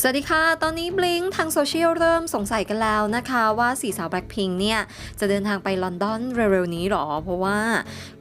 สวัสดีค่ะ ตอนนี้บลิงทางโซเชียลเริ่มสงสัยกันแล้วนะคะว่าสีสาวแบล็คพิงเนี่ย จะเดินทางไปลอนดอนเร็วๆนี้หรอ เพราะว่า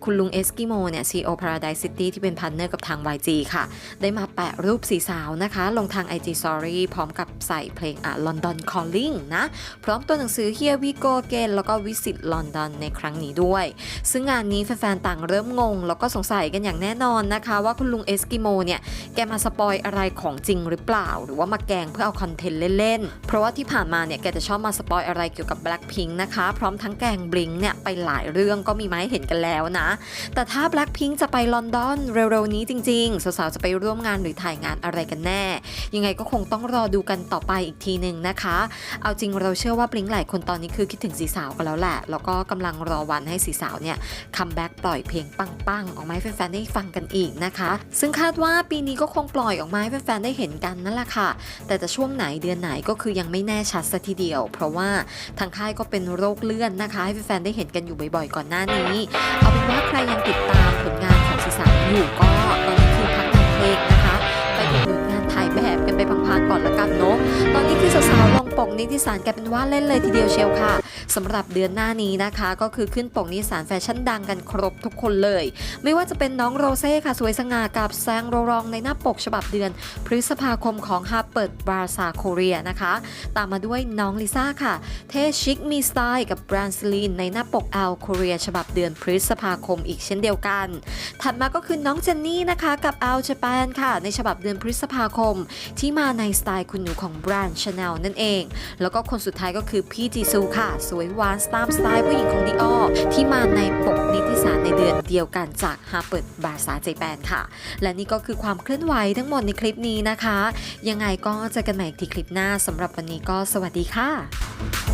คุณลุงเอสกิโมเนี่ย CEO Paradise City ที่เป็นพันเนอร์กับทาง YG ค่ะ ได้มาแปะรูปสีสาวนะคะ ลงทาง IG Story พร้อมกับใส่เพลงอะ London Calling นะ พร้อมตัวหนังสือ Here We Go Again แล้วก็ Visit London ในครั้งนี้ด้วย ซึ่งงานนี้แฟนๆต่างเริ่มงง แล้วก็สงสัยกันอย่างแน่นอนนะคะ ว่าคุณลุงเอสกิโมเนี่ยแกมาสปอยอะไรของจริงหรือเปล่าหรือว่ามาแกงเพื่อเอาคอนเทนต์เล่นๆ เพราะว่าที่ผ่านมาเนี่ยแกจะชอบมาสปอยอะไรเกี่ยวกับ Blackpink นะคะ พร้อมทั้งแกงบลิงเนี่ยไปหลายเรื่องก็มีมาให้เห็นกันแล้วนะ แต่ถ้า Blackpink จะไปลอนดอนเร็วๆนี้จริงๆ สาวๆ จะไปร่วมงานหรือถ่ายงานอะไรกันแน่ ยังไงก็คงต้องรอดูกันต่อไปอีกทีหนึ่งนะคะ เอาจริงเราเชื่อว่าบลิงหลายคนตอนนี้คือคิดถึงสีสาวกันแล้วแหละ แล้วก็กำลังรอวันให้สีสาวเนี่ยคัมแบ็กปล่อยเพลงปังๆ ออกมาให้แฟนๆ ได้ฟังกันอีกนะคะ ซึ่งคาดว่าปีนี้ก็คงปล่อยออกมาให้แฟนๆ ได้เห็นกันนั่นแหละค่ะแต่จะช่วงไหนเดือนไหนก็คือยังไม่แน่ชัดสัทีเดียว เพราะว่าทางค่ายก็เป็นโรคเลื่อนนะคะ ให้แฟนๆได้เห็นกันอยู่บ่อยๆ ก่อนหน้านี้ เอาเป็นว่าใครยังติดตามผลงานของสีสาวอยู่ก็ตอนนี้คือพักงานเพลงนะคะ ไปดหนุนงานถ่ายแบบกันไปพังๆก่อนละกัน ปกนิตยสารกันเป็นว่าเล่นเลยทีเดียวเชียวค่ะสำหรับเดือนหน้านี้นะคะ ก็คือขึ้นปกนิตยสารแฟชั่นดังกันครบทุกคนเลย ไม่ว่าจะเป็นน้องโรเซ่ค่ะสวยสง่ากับแซงโรรองในหน้าปกฉบับเดือน พฤษภาคมของ Harper's Bazaar Korea นะคะ ตามมาด้วยน้องลิซ่าค่ะ เท่ชิคมีสไตล์กับแบรนด์สลีนในหน้าปก L Korea ฉบับเดือนพฤษภาคมอีกเช่นเดียวกัน ถัดมาก็คือน้องเจนนี่นะคะกับ L Japan ค่ะ ในฉบับเดือนพฤษภาคม ที่มาในสไตล์คุณหนูของแบรนด์ Chanel นั่นเองแล้วก็คนสุดท้ายก็คือพี่จีซูค่ะ สวยหวานตามสไตล์ผู้หญิงของดิออที่มาในปกนิตยสารในเดือนเดียวกันจากฮาเปิดบาซาเจแปนค่ะ และนี่ก็คือความเคลื่อนไหวทั้งหมดในคลิปนี้นะคะ ยังไงก็เจอกันใหม่อีกทีคลิปหน้าสำหรับวันนี้ก็สวัสดีค่ะ